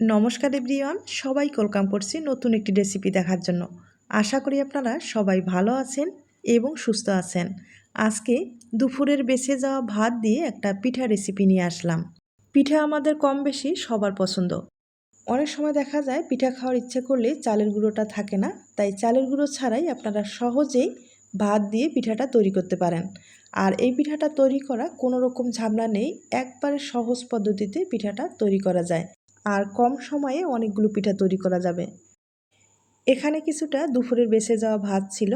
নমস্কার এভরিওয়ান, সবাই ওয়েলকাম করছি নতুন একটি রেসিপি দেখার জন্য। আশা করি আপনারা সবাই ভালো আছেন এবং সুস্থ আছেন। আজকে দুপুরের বেঁচে যাওয়া ভাত দিয়ে একটা পিঠা রেসিপি নিয়ে আসলাম। পিঠা আমাদের কম বেশি সবার পছন্দ। অনেক সময় দেখা যায় পিঠা খাওয়ার ইচ্ছে করলে চালের গুঁড়োটা থাকে না, তাই চালের গুঁড়ো ছাড়াই আপনারা সহজেই ভাত দিয়ে পিঠাটা তৈরি করতে পারেন। আর এই পিঠাটা তৈরি করা কোনো রকম ঝামেলা নেই, একবারে সহজ পদ্ধতিতে পিঠাটা তৈরি করা যায়। আর কম সময়ে অনেকগুলো পিঠা তৈরি করা যাবে। এখানে কিছুটা দুপুরের বেঁচে যাওয়া ভাত ছিল।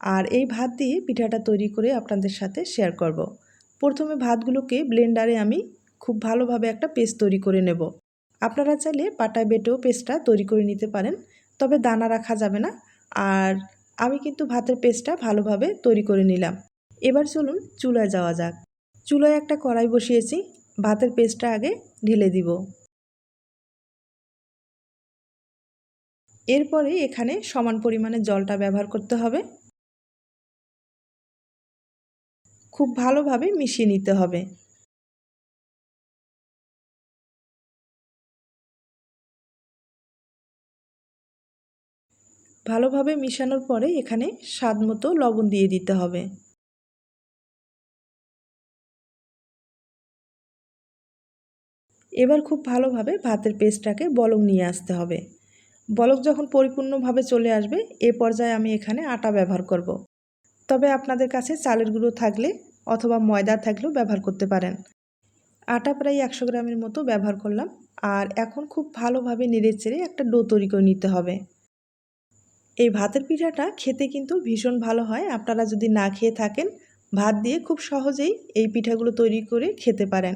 আর এই ভাত দিয়ে পিঠাটা তৈরি করে আপনাদের সাথে শেয়ার করব। প্রথমে ভাতগুলোকে ব্লেন্ডারে আমি খুব ভালোভাবে একটা পেস্ট তৈরি করে নেব। আপনারা চাইলে পাটায় বেটেও পেস্টটা তৈরি করে নিতে পারেন, তবে দানা রাখা যাবে না। আর আমি কিন্তু ভাতের পেস্টটা ভালোভাবে তৈরি করে নিলাম। এবার চলুন চুলায় যাওয়া যাক। চুলায় একটা কড়াই বসিয়েছি। ভাতের পেস্টটা আগে ঢেলে দিব। এরপরে এখানে সমান পরিমাণে জলটা ব্যবহার করতে হবে। খুব ভালোভাবে মিশিয়ে নিতে হবে। ভালোভাবে মিশানোর পরে এখানে স্বাদ মতো লবণ দিয়ে দিতে হবে। এবার খুব ভালোভাবে ভাতের পেস্টটাকে বলং নিয়ে আসতে হবে। বলক যখন পরিপূর্ণভাবে চলে আসবে, এ পর্যায়ে আমি এখানে আটা ব্যবহার করব। তবে আপনাদের কাছে চালের গুঁড়ো থাকলে অথবা ময়দা থাকলেও ব্যবহার করতে পারেন। আটা প্রায় একশো গ্রামের মতো ব্যবহার করলাম, আর এখন খুব ভালোভাবে নেড়ে চেড়ে একটা ডো তৈরি করে নিতে হবে। এই ভাতের পিঠাটা খেতে কিন্তু ভীষণ ভালো হয়, আপনারা যদি না খেয়ে থাকেন, ভাত দিয়ে খুব সহজেই এই পিঠাগুলো তৈরি করে খেতে পারেন।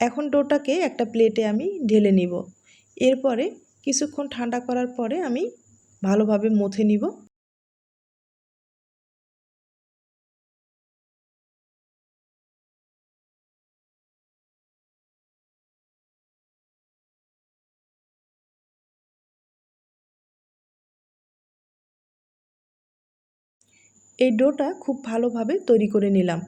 এখন ডোটাকে একটা প্লেটে আমি ঢেলে নিব। এরপরে কিছুক্ষণ ঠান্ডা করার পরে আমি ভালোভাবে মথে নিব। এই ডোটা খুব ভালোভাবে তৈরি করে নিলাম।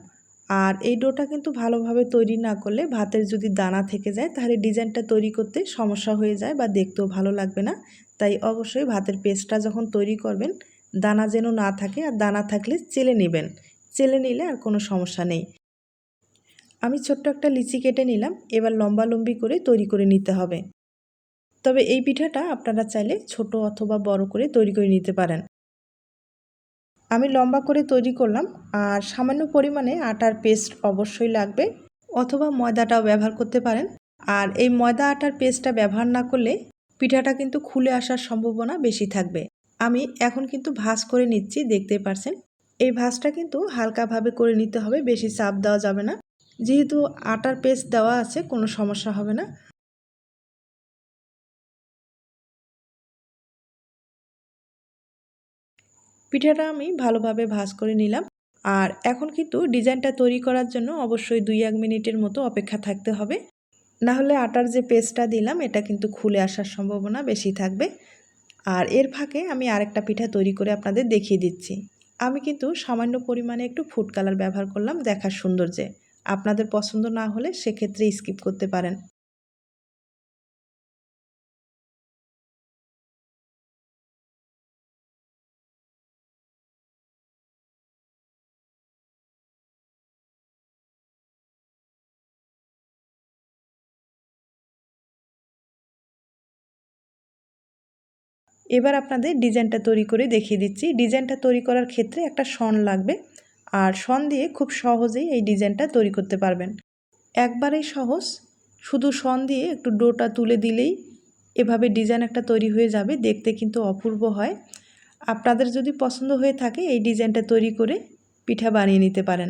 আর এই ডোটা কিন্তু ভালোভাবে তৈরি না করলে ভাতের যদি দানা থেকে যায়, তাহলে ডিজাইনটা তৈরি করতে সমস্যা হয়ে যায় বা দেখতেও ভালো লাগবে না। তাই অবশ্যই ভাতের পেস্টটা যখন তৈরি করবেন, দানা যেন না থাকে আর দানা থাকলে চেলে নেবেন। চেলে নিলে আর কোনো সমস্যা নেই। আমি ছোট্ট একটা লিচি কেটে নিলাম, এবার লম্বা লম্বি করে তৈরি করে নিতে হবে। তবে এই পিঠাটা আপনারা চাইলে ছোট অথবা বড় করে তৈরি করে নিতে পারেন। আমি লম্বা করে তৈরি করলাম আর সামান্য পরিমাণে আটার পেস্ট অবশ্যই লাগবে অথবা ময়দাটাও ব্যবহার করতে পারেন। আর এই ময়দা আটার পেস্টটা ব্যবহার না করলে পিঠাটা কিন্তু খুলে আসার সম্ভাবনা বেশি থাকবে। আমি এখন কিন্তু ভাজ করে নিচ্ছি দেখতে পারছেন। এই ভাজটা কিন্তু হালকাভাবে করে নিতে হবে, বেশি চাপ দেওয়া যাবে না। যেহেতু আটার পেস্ট দেওয়া আছে, কোনো সমস্যা হবে না। পিঠাটা আমি ভালোভাবে ভাজ করে নিলাম। আর এখন কিন্তু ডিজাইনটা তৈরি করার জন্য অবশ্যই দুই এক মিনিটের মতো অপেক্ষা থাকতে হবে। না হলে আটার যে পেস্টটা দিলাম, এটা কিন্তু খুলে আসার সম্ভাবনা বেশি থাকবে। আর এর ফাঁকে আমি আরেকটা পিঠা তৈরি করে আপনাদের দেখিয়ে দিচ্ছি। আমি কিন্তু সামান্য পরিমাণে একটু ফুড কালার ব্যবহার করলাম, দেখার সৌন্দর্যে। আপনাদের পছন্দ না হলে সেক্ষেত্রে স্কিপ করতে পারেন। এবার আপনাদের ডিজাইনটা তৈরি করে দেখিয়ে দিচ্ছি। ডিজাইনটা তৈরি করার ক্ষেত্রে একটা শন লাগবে আর শন দিয়ে খুব সহজেই এই ডিজাইনটা তৈরি করতে পারবেন। একবারেই সহজ, শুধু শন দিয়ে একটু ডোটা তুলে দিলেই এভাবে ডিজাইন একটা তৈরি হয়ে যাবে, দেখতে কিন্তু অপূর্ব হয়। আপনাদের যদি পছন্দ হয়ে থাকে, এই ডিজাইনটা তৈরি করে পিঠা বানিয়ে নিতে পারেন।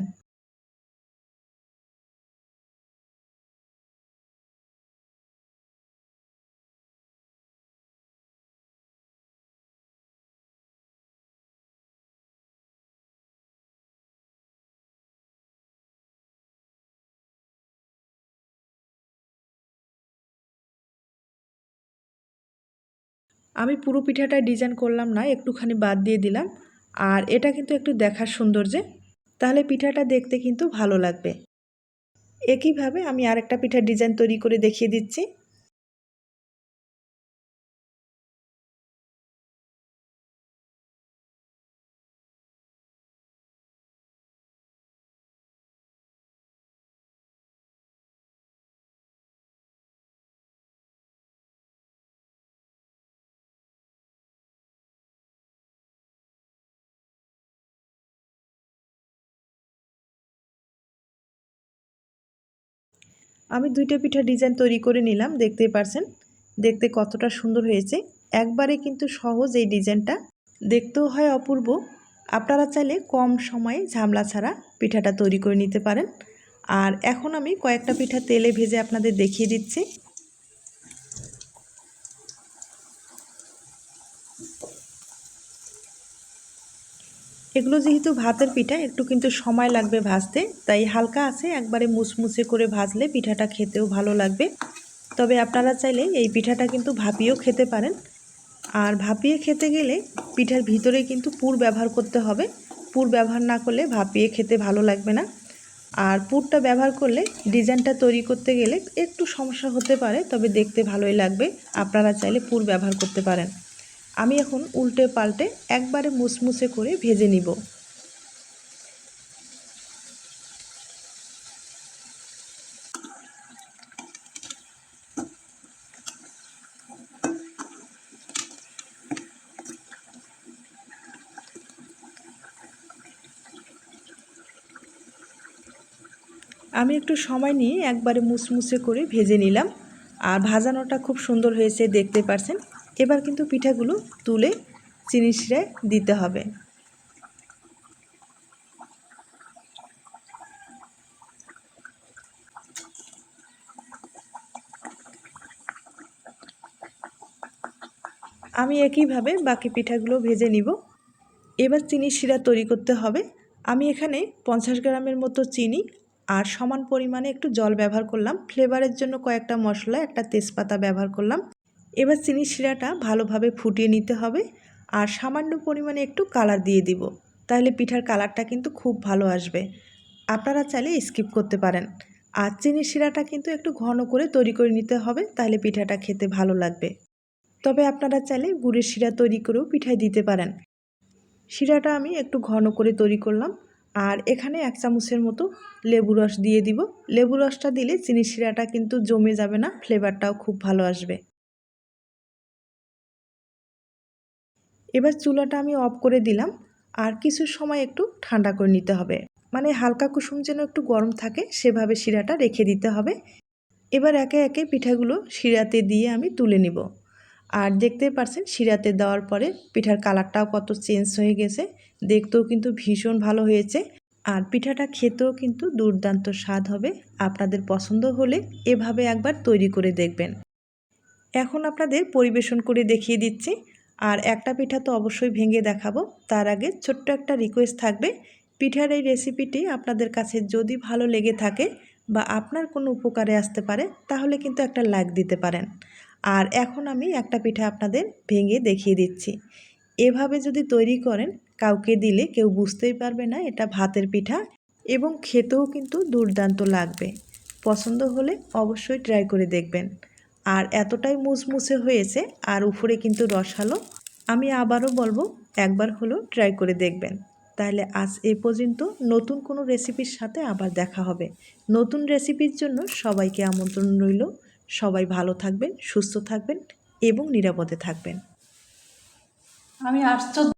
আমি পুরো পিঠাটা ডিজাইন করলাম না, একটুখানি বাদ দিয়ে দিলাম। আর এটা কিন্তু একটু দেখার সৌন্দর্যে। তাহলে পিঠাটা দেখতে কিন্তু ভালো লাগবে। একইভাবে আমি আরেকটা পিঠার ডিজাইন তৈরি করে দেখিয়ে দিচ্ছি। আমি দুইটা পিঠা ডিজাইন তৈরি করে নিলাম, দেখতেই পারছেন। দেখতে কতটা সুন্দর হয়েছে। একবারে কিন্তু সহজ এই ডিজাইনটা দেখতেও হয় অপূর্ব। আপনারা চাইলে কম সময়ে ঝামলা ছাড়া পিঠাটা তৈরি করে নিতে পারেন। আর এখন আমি কয়েকটা পিঠা তেলে ভেজে আপনাদের দেখিয়ে দিচ্ছি। এগুলো যেহেতু ভাতের পিঠা, একটু কিন্তু সময় লাগবে ভাজতে, তাই হালকা আছে, একবারে মুসমুসে করে ভাজলে পিঠাটা খেতেও ভালো লাগবে। তবে আপনারা চাইলে এই পিঠাটা কিন্তু ভাপিয়েও খেতে পারেন। আর ভাপিয়ে খেতে গেলে পিঠার ভিতরে কিন্তু পুর ব্যবহার করতে হবে। পুর ব্যবহার না করলে ভাপিয়ে খেতে ভালো লাগবে না। আর পুরটা ব্যবহার করলে ডিজাইনটা তৈরি করতে গেলে একটু সমস্যা হতে পারে, তবে দেখতে ভালোই লাগবে। আপনারা চাইলে পুর ব্যবহার করতে পারেন। আমি এখন উল্টে পাল্টে একবারে মুসমুসে করে ভেজে নিব। আমি একটু সময় নিয়ে একবারে মুসমুসে করে ভেজে নিলাম। আর ভাজানোটা খুব সুন্দর হয়েছে, দেখতে পারছেন। এবার কিন্তু পিঠাগুলো তুলে চিনি শিরায় দিতে হবে। আমি একইভাবে বাকি পিঠাগুলো ভেজে নিব। এবার চিনি শিরা তৈরি করতে হবে। আমি এখানে পঞ্চাশ গ্রামের মতো চিনি আর সমান পরিমাণে একটু জল ব্যবহার করলাম। ফ্লেভারের জন্য কয়েকটা মশলা, একটা তেজপাতা ব্যবহার করলাম। এবার চিনি শিরাটা ভালোভাবে ফুটিয়ে নিতে হবে আর সামান্য পরিমাণে একটু কালার দিয়ে দিব। তাহলে পিঠার কালারটা কিন্তু খুব ভালো আসবে। আপনারা চাইলে স্কিপ করতে পারেন। আর চিনি শিরাটা কিন্তু একটু ঘন করে তৈরি করে নিতে হবে, তাহলে পিঠাটা খেতে ভালো লাগবে। তবে আপনারা চাইলে গুড়ের শিরা তৈরি করেও পিঠায় দিতে পারেন। শিরাটা আমি একটু ঘন করে তৈরি করলাম আর এখানে এক চামচের মতো লেবু রস দিয়ে দিব। লেবু রসটা দিলে চিনি শিরাটা কিন্তু জমে যাবে না, ফ্লেভারটাও খুব ভালো আসবে। এবার চুলাটা আমি অফ করে দিলাম, আর কিছু সময় একটু ঠান্ডা করে নিতে হবে। মানে হালকা কুসুম যেন একটু গরম থাকে, সেভাবে শিরাটা রেখে দিতে হবে। এবার একে একে পিঠাগুলো শিরাতে দিয়ে আমি তুলে নিব। আর দেখতে পারছেন, শিরাতে দেওয়ার পরে পিঠার কালারটাও কত চেঞ্জ হয়ে গেছে। দেখতেও কিন্তু ভীষণ ভালো হয়েছে। আর পিঠাটা খেতেও কিন্তু দুর্দান্ত স্বাদ হবে। আপনাদের পছন্দ হলে এভাবে একবার তৈরি করে দেখবেন। এখন আপনাদের পরিবেশন করে দেখিয়ে দিচ্ছি। আর একটা পিঠা তো অবশ্যই ভেঙে দেখাবো। তার আগে ছোট্ট একটা রিকোয়েস্ট থাকবে। পিঠার এই রেসিপিটি আপনাদের কাছে যদি ভালো লেগে থাকে বা আপনার কোনো উপকারে আসতে পারে, তাহলে কিন্তু একটা লাইক দিতে পারেন। আর এখন আমি একটা পিঠা আপনাদের ভেঙে দেখিয়ে দিচ্ছি। এভাবে যদি তৈরি করেন, কাউকে দিলে কেউ বুঝতেই পারবে না এটা ভাতের পিঠা এবং খেতেও কিন্তু দুর্দান্ত লাগবে। পছন্দ হলে অবশ্যই ট্রাই করে দেখবেন। আর এতটাই মুসমুসে হয়েছে আর উপরে কিন্তু রসালো। আমি আবারও বলব, একবার হলো ট্রাই করে দেখবেন। তাহলে আজ এ পর্যন্ত নতুন কোনো রেসিপির সাথে আবার দেখা হবে। নতুন রেসিপির জন্য সবাইকে আমন্ত্রণ রইল। সবাই ভালো থাকবেন, সুস্থ থাকবেন এবং নিরাপদে থাকবেন। আমি আশ্চর্য